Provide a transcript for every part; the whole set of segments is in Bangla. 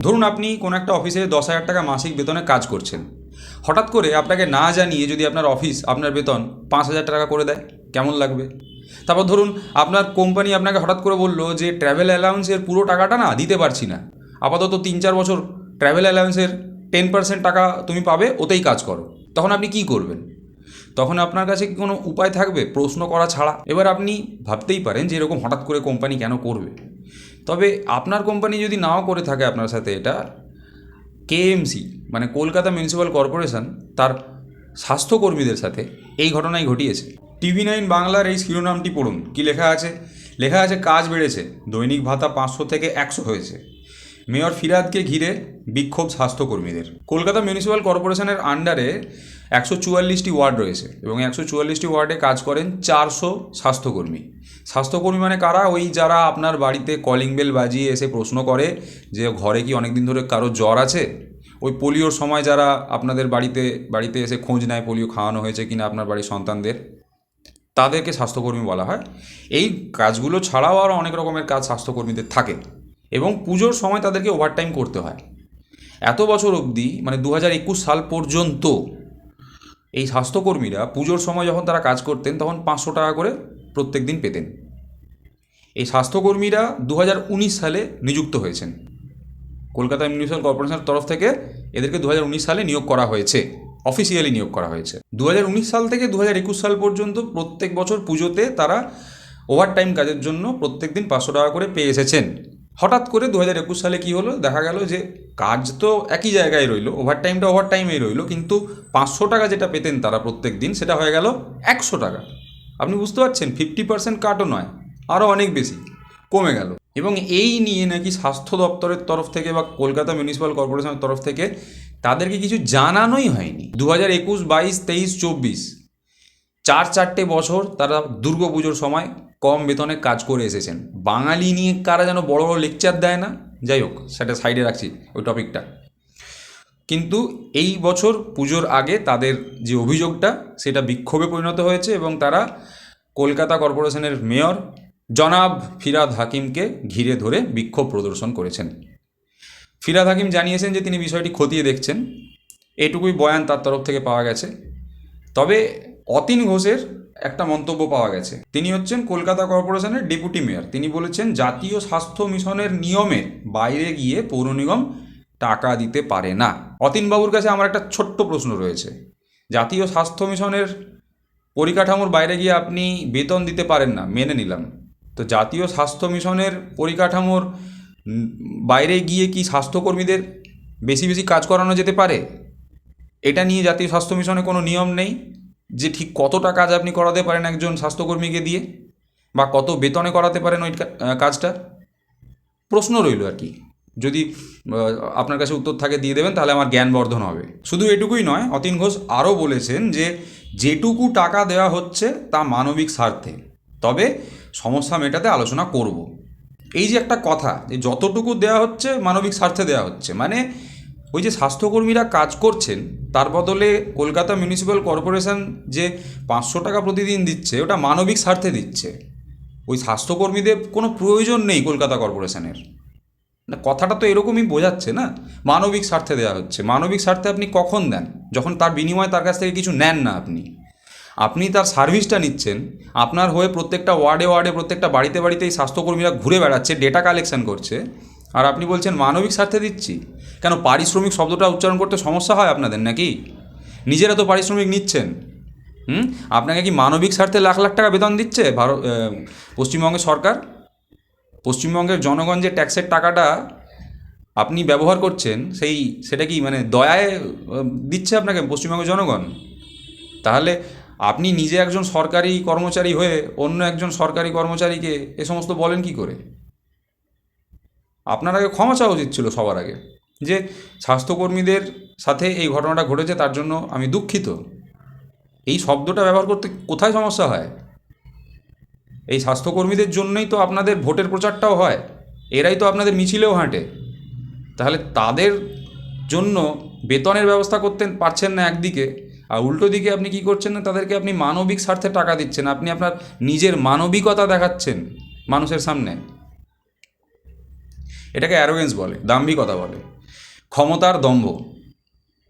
ধরুন আপনি কোনো একটা অফিসে দশ হাজার টাকা মাসিক বেতনে কাজ করছেন। হঠাৎ করে আপনাকে না জানিয়ে যদি আপনার অফিস, আপনার বেতন পাঁচ হাজার টাকা করে দেয়, কেমন লাগবে? তারপর ধরুন আপনার কোম্পানি আপনাকে হঠাৎ করে বলল যে ট্র্যাভেল অ্যালাউন্সের পুরো টাকাটা না দিতে পারছি না। আপাতত তিন চার বছর ট্র্যাভেল অ্যালাউন্সের টেন পার্সেন্ট টাকা তুমি পাবে, ওতেই কাজ করো। তখন আপনি কি করবেন? তখন আপনার কাছে কি কোনো উপায় থাকবে? প্রশ্ন করা ছাড়া। এবার আপনি ভাবতেই পারেন যে, এরকম হঠাৎ করে কোম্পানি কেন করবে? তবে আপনার কোম্পানি যদি নাও করে থাকে আপনার সাথে এটা কেএমসি মানে কলকাতা মিউনিসিপ্যাল কর্পোরেশন তার স্বাস্থ্যকর্মীদের সাথে এই ঘটনাই ঘটিয়েছে। টিভি নাইন বাংলার এই শিরোনামটি পড়ুন, কি লেখা আছে? লেখা আছে, কাজ বেড়েছে, দৈনিক ভাতা পাঁচশো থেকে একশো হয়েছে। মেয়র ফিরাদকে ঘিরে বিক্ষোভ স্বাস্থ্যকর্মীদের। কলকাতা মিউনিসিপ্যাল কর্পোরেশনের আন্ডারে একশো চুয়াল্লিশটি ওয়ার্ড রয়েছে এবং একশো চুয়াল্লিশটি ওয়ার্ডে কাজ করেন চারশো স্বাস্থ্যকর্মী। স্বাস্থ্যকর্মী মানে কারা? ওই যারা আপনার বাড়িতে কলিং বেল বাজিয়ে এসে প্রশ্ন করে যে ঘরে কি অনেক দিন ধরে কারও জ্বর আছে? ওই পোলিওর সময় যারা আপনাদের বাড়িতে বাড়িতে এসে খোঁজ নেয় পোলিও খাওয়ানো হয়েছে কিনা আপনার বাড়ির সন্তানদের? তাদেরকে স্বাস্থ্যকর্মী বলা হয়। এই কাজগুলো ছাড়াও আরও অনেক রকমের কাজ স্বাস্থ্যকর্মীদের থাকে। এবং পুজোর সময় তাদেরকে ওভারটাইম করতে হয়। এত বছর অবধি মানে দু হাজার একুশ সাল পর্যন্ত এই স্বাস্থ্যকর্মীরা পুজোর সময় যখন তারা কাজ করতেন, তখন পাঁচশো টাকা করে প্রত্যেক দিন পেতেন। এই স্বাস্থ্যকর্মীরা দু হাজার উনিশ সালে নিযুক্ত হয়েছেন। কলকাতা মিউনিসিপ্যাল কর্পোরেশনের তরফ থেকে এদেরকে দু হাজার উনিশ সালে নিয়োগ করা হয়েছে অফিসিয়ালি নিয়োগ করা হয়েছে। দু হাজার উনিশ সাল থেকে দু হাজার একুশ সাল পর্যন্ত প্রত্যেক বছর পুজোতে তারা ওভারটাইম কাজের জন্য প্রত্যেক দিন পাঁচশো টাকা করে পেয়ে এসেছেন। হঠাৎ করে দু হাজার একুশ সালে কী হলো? দেখা গেল যে কাজ তো একই জায়গায় রইল ওভারটাইমটা ওভারটাইমেই রইল, কিন্তু পাঁচশো টাকা যেটা পেতেন তারা প্রত্যেক দিন, সেটা হয়ে গেল একশো টাকা। আপনি বুঝতে পারছেন ফিফটি পার্সেন্ট কাটও নয় আরও অনেক বেশি, কমে গেল। এবং এই নিয়ে নাকি স্বাস্থ্য দপ্তরের তরফ থেকে বা কলকাতা মিউনিসিপ্যাল কর্পোরেশনের তরফ থেকে তাদেরকে কিছু জানানোই হয়নি। দু হাজার একুশ, বাইশ, তেইশ, চব্বিশ, চার চারটে বছর তারা দুর্গাপুজোর সময় কম বেতনে কাজ করে এসেছেন। বাঙালি নিয়ে কারা যেন বড় বড় লেকচার দেয় না? যাই হোক, সেটা সাইডে রাখছি ওই টপিকটা কিন্তু এই বছর পুজোর আগে তাদের যে অভিযোগটা, সেটা বিক্ষোভে পরিণত হয়েছে এবং তারা কলকাতা কর্পোরেশনের মেয়র জনাব ফিরাদ হাকিমকে ঘিরে ধরে বিক্ষোভ প্রদর্শন করেছেন। ফিরাদ হাকিম জানিয়েছেন যে তিনি বিষয়টি খতিয়ে দেখছেন। এটুকুই বয়ান তার তরফ থেকে পাওয়া গেছে। তবে অতীন ঘোষের একটা মন্তব্য পাওয়া গেছে। তিনি হচ্ছেন কলকাতা কর্পোরেশনের ডেপুটি মেয়র। তিনি বলেছেন, জাতীয় স্বাস্থ্য মিশনের নিয়মের বাইরে গিয়ে পৌর নিগম টাকা দিতে পারে না। অতীনবাবুর কাছে আমার একটা ছোট্ট প্রশ্ন রয়েছে। জাতীয় স্বাস্থ্য মিশনের পরিকাঠামোর বাইরে গিয়ে আপনি বেতন দিতে পারেন না, মেনে নিলাম। তো জাতীয় স্বাস্থ্য মিশনের পরিকাঠামোর বাইরে গিয়ে কি স্বাস্থ্যকর্মীদের বেশি বেশি কাজ করানো যেতে পারে? এটা নিয়ে জাতীয় স্বাস্থ্য মিশনে কোনো নিয়ম নেই? যে ঠিক কতটা কাজ আপনি করাতে পারেন একজন স্বাস্থ্যকর্মীকে দিয়ে বা কত বেতনে করাতে পারেন ওই কাজটা? প্রশ্ন রইল আর কি। যদি আপনার কাছে উত্তর থাকে দিয়ে দেবেন, তাহলে আমার জ্ঞান বর্ধন হবে। শুধু এটুকুই নয়, অতীন ঘোষ আরও বলেছেন যে যেটুকু টাকা দেওয়া হচ্ছে তা মানবিক স্বার্থে। তবে সমস্যা মেটাতে আলোচনা করব। এই যে একটা কথা, যে যতটুকু দেওয়া হচ্ছে মানবিক স্বার্থে দেওয়া হচ্ছে মানে ওই যে স্বাস্থ্যকর্মীরা কাজ করছেন, তার বদলে কলকাতা মিউনিসিপ্যাল কর্পোরেশন যে পাঁচশো টাকা প্রতিদিন দিচ্ছে, ওটা মানবিক স্বার্থে দিচ্ছে। ওই স্বাস্থ্যকর্মীদের কোনো প্রয়োজন নেই কলকাতা কর্পোরেশনের। না, কথাটা তো এরকমই বোঝাচ্ছে না? মানবিক স্বার্থে দেওয়া হচ্ছে। মানবিক স্বার্থে আপনি কখন দেন? যখন তার বিনিময়ে তার কাছ থেকে কিছু নেন না আপনি। আপনি তার সার্ভিসটা নিচ্ছেন, আপনার হয়ে প্রত্যেকটা ওয়ার্ডে ওয়ার্ডে, প্রত্যেকটা বাড়িতে বাড়িতে এই স্বাস্থ্যকর্মীরা ঘুরে বেড়াচ্ছে, ডেটা কালেকশন করছে, আর আপনি বলছেন, মানবিক স্বার্থে দিচ্ছি? কেন পারিশ্রমিক শব্দটা উচ্চারণ করতে সমস্যা হয় আপনাদের নাকি? নিজেরা তো পারিশ্রমিক নিচ্ছেন। হুম? আপনাকে কি মানবিক স্বার্থে লাখ লাখ টাকা বেতন দিচ্ছে ভারত পশ্চিমবঙ্গের সরকার? পশ্চিমবঙ্গের জনগণ যে ট্যাক্সের টাকাটা আপনি ব্যবহার করছেন, সেই সেটা কি মানে দয়ায় দিচ্ছে আপনাকে পশ্চিমবঙ্গের জনগণ? তাহলে আপনি নিজে একজন সরকারি কর্মচারী হয়ে অন্য একজন সরকারি কর্মচারীকে এ সমস্ত বলেন কি করে? আপনার আগে ক্ষমা চাওয়া উচিত ছিল সবার আগে। যে স্বাস্থ্যকর্মীদের সাথে এই ঘটনাটা ঘটেছে, তার জন্য আমি দুঃখিত। এই শব্দটা ব্যবহার করতে কোথায় সমস্যা হয়? এই স্বাস্থ্যকর্মীদের জন্যই তো আপনাদের ভোটের প্রচারটাও হয়, এরাই তো আপনাদের মিছিলেও হাঁটে। তাহলে তাদের জন্য বেতনের ব্যবস্থা করতে পারছেন না একদিকে, আর উল্টো দিকে আপনি কি করছেন না, তাদেরকে আপনি মানবিক স্বার্থে টাকা দিচ্ছেন, আপনি আপনার নিজের মানবিকতা দেখাচ্ছেন মানুষের সামনে। এটাকে অ্যারোগেন্স বলে, দাম্ভিকতা বলে। ক্ষমতার দম্ভ।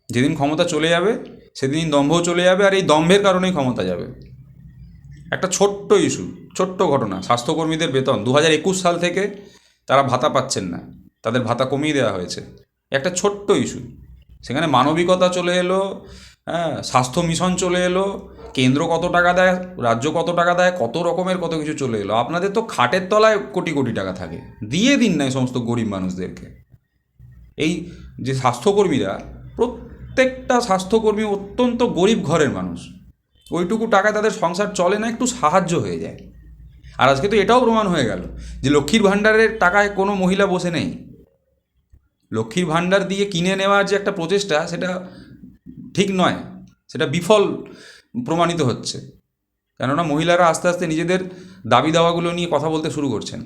যেদিন ক্ষমতা চলে যাবে সেদিন দম্ভও চলে যাবে আর এই দম্ভের কারণেই ক্ষমতা যাবে। একটা ছোট্ট ইস্যু, ছোট্ট ঘটনা, স্বাস্থ্যকর্মীদের বেতন। দু হাজার একুশ সাল থেকে তারা ভাতা পাচ্ছেন না, তাদের ভাতা কমিয়ে দেওয়া হয়েছে। একটা ছোট্ট ইস্যু, সেখানে মানবিকতা চলে এলো হ্যাঁ স্বাস্থ্য মিশন চলে এলো, কেন্দ্র কত টাকা দেয়, রাজ্য কত টাকা দেয়, কত রকমের কত কিছু চলে এলো। আপনাদের তো খাটের তলায় কোটি কোটি টাকা থাকে, দিয়ে দিন না সমস্ত গরিব মানুষদেরকে। এই যে স্বাস্থ্যকর্মীরা, প্রত্যেকটা স্বাস্থ্যকর্মী অত্যন্ত গরিব ঘরের মানুষ। ওইটুকু টাকা তাদের সংসার চলে না, একটু সাহায্য হয়ে যায়। আর আজকে তো এটাও প্রমাণ হয়ে গেল যে লক্ষ্মীর ভাণ্ডারের টাকায় কোনো মহিলা বসে নেই। লক্ষ্মীর ভাণ্ডার দিয়ে কিনে নেওয়ার যে একটা প্রচেষ্টা, সেটা ঠিক নয়, সেটা বিফল প্রমাণিত হচ্ছে। কেননা মহিলারা আস্তে আস্তে নিজেদের দাবি দাওয়াগুলো নিয়ে কথা বলতে শুরু করছেন।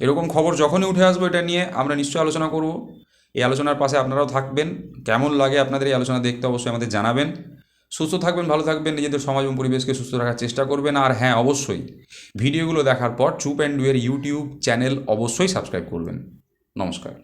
এরকম খবর যখনই উঠে আসব, এটা নিয়ে আমরা নিশ্চয়ই আলোচনা করব। এই আলোচনার পাশে আপনারাও থাকবেন। কেমন লাগে আপনাদের এই আলোচনা দেখতে অবশ্যই আমাদের জানাবেন। সুস্থ থাকবেন, ভালো থাকবেন, নিজেদের সমাজ এবং পরিবেশকে সুস্থ রাখার চেষ্টা করবেন। আর হ্যাঁ অবশ্যই ভিডিওগুলো দেখার পর চুপ অ্যান্ড ডুয়ের ইউটিউব চ্যানেল অবশ্যই সাবস্ক্রাইব করবেন। নমস্কার।